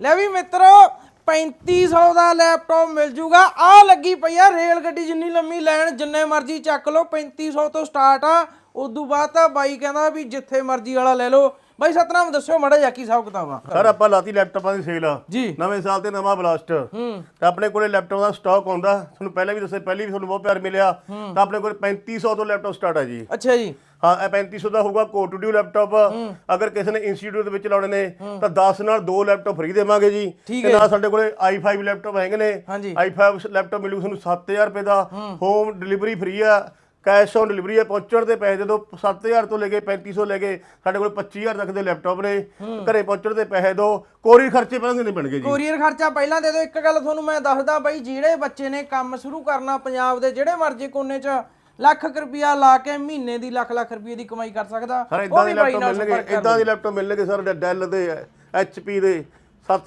ਲੈ ਵੀ ਮਿੱਤਰੋ 3500 ਦਾ ਲੈਪਟਾਪ ਮਿਲ ਜੂਗਾ। ਆ ਲੱਗੀ ਪਈ ਆ ਰੇਲ ਗੱਡੀ ਜਿੰਨੀ ਲੰਮੀ, ਲੈਣ ਜਿੰਨੇ ਮਰਜ਼ੀ ਚੱਕ ਲਓ 3500 ਤੋਂ ਸਟਾਰਟ ਆ। ਉਦੋਂ ਬਾਅਦ ਤਾਂ ਬਾਈ ਕਹਿੰਦਾ ਵੀ ਜਿੱਥੇ ਮਰਜ਼ੀ ਵਾਲਾ ਲੈ ਲਓ। ਬਾਈ ਸਤਨਾਮ ਦੱਸਿਓ ਮੜਾ ਜਾ ਕੀ ਹਿਸਾਬ ਕਿਤਾਬ ਆ? ਸਰ ਆਪਾਂ ਲਾਤੀ ਲੈਪਟਾਪਾਂ ਦੀ ਸੇਲ ਜੀ। ਨਵੇਂ ਸਾਲ ਤੇ ਨਵਾਂ ਬਲਾਸਟ ਹੂੰ। ਤੇ ਆਪਣੇ ਕੋਲੇ ਲੈਪਟਾਪ ਦਾ ਸਟਾਕ ਆਉਂਦਾ। ਤੁਹਾਨੂੰ ਪਹਿਲਾਂ ਵੀ ਦੱਸਿਆ ਪਹਿਲੀ ਵੀ ਤੁਹਾਨੂੰ ਬਹੁਤ ਪਿਆਰ ਮਿਲਿਆ। ਤਾਂ ਆਪਣੇ ਕੋਲ 3500 ਤੋਂ ਲੈਪਟਾਪ ਸਟਾਰਟ ਹੈ ਜੀ। ਅੱਛਾ ਜੀ। ਹਾਂ ਇਹ 3500 ਦਾ ਹੋਊਗਾ ਕੋਰ ਟੂ ਡਿਊ ਲੈਪਟਾਪ। ਅਗਰ ਕਿਸੇ ਨੇ ਇੰਸਟੀਚਿਊਟ ਦੇ ਵਿੱਚ ਲਾਉਣੇ ਨੇ ਤਾਂ 10 ਨਾਲ 2 ਲੈਪਟਾਪ ਫ੍ਰੀ ਦੇਵਾਂਗੇ ਜੀ। ਠੀਕ ਤੇ ਨਾਲ ਸਾਡੇ ਕੋਲੇ i5 ਲੈਪਟਾਪ ਹੈਗੇ ਨੇ। ਹਾਂਜੀ। i5 ਲੈਪਟਾਪ ਮਿਲੂ ਤੁਹਾਨੂੰ 7000 ਰੁਪਏ ਦਾ। ਹੋਮ ਡਿਲੀਵਰੀ ਫ੍ਰੀ ਆ। ਕੈਸ਼ ਔਨ ਡਿਲੀਵਰੀ ਹੈ ਪਹੁੰਚਣ ਦੇ ਪੈਸੇ ਦੇ ਦਿਓ 7000 ਤੋਂ ਲੈ ਕੇ 3500 ਲੈ ਕੇ ਸਾਡੇ ਕੋਲ 25000 ਤੱਕ ਦੇ ਲੈਪਟਾਪ ਨੇ। ਘਰੇ ਪਹੁੰਚਣ ਦੇ ਪੈਸੇ ਦਿਓ ਕੋਰੀ ਖਰਚੇ ਪਹਿਲਾਂ ਦੇਣੇ ਪੈਣਗੇ ਜੀ? ਕੋਰੀਅਰ ਖਰਚਾ ਪਹਿਲਾਂ ਦੇ ਦਿਓ ਇੱਕ ਗੱਲ ਤੁਹਾਨੂੰ ਮੈਂ ਦੱਸਦਾ ਬਾਈ ਜਿਹੜੇ ਬੱਚੇ ਨੇ ਕੰਮ ਸ਼ੁਰੂ ਕਰਨਾ ਪੰਜਾਬ ਦੇ ਜਿਹੜੇ ਮਰਜ਼ੀ ਕੋਨੇ 'ਚ ਲੱਖ ਰੁਪਿਆ ਲਾ ਕੇ ਮਹੀਨੇ ਦੀ ਲੱਖ ਲੱਖ ਰੁਪਏ ਦੀ ਕਮਾਈ ਕਰ ਸਕਦਾ ਸਰ ਉਹ ਇਦਾਂ ਵੀ ਦੇ ਬਾਈ ਲੈਪਟਾਪ ਨਾਲ ਮਿਲਣਗੇ ਇਦਾਂ ਦੇ ਲੈਪਟਾਪ ਮਿਲਣਗੇ ਸਰ ਡੈਲ ਦੇ ਐਚਪੀ ਦੇ 7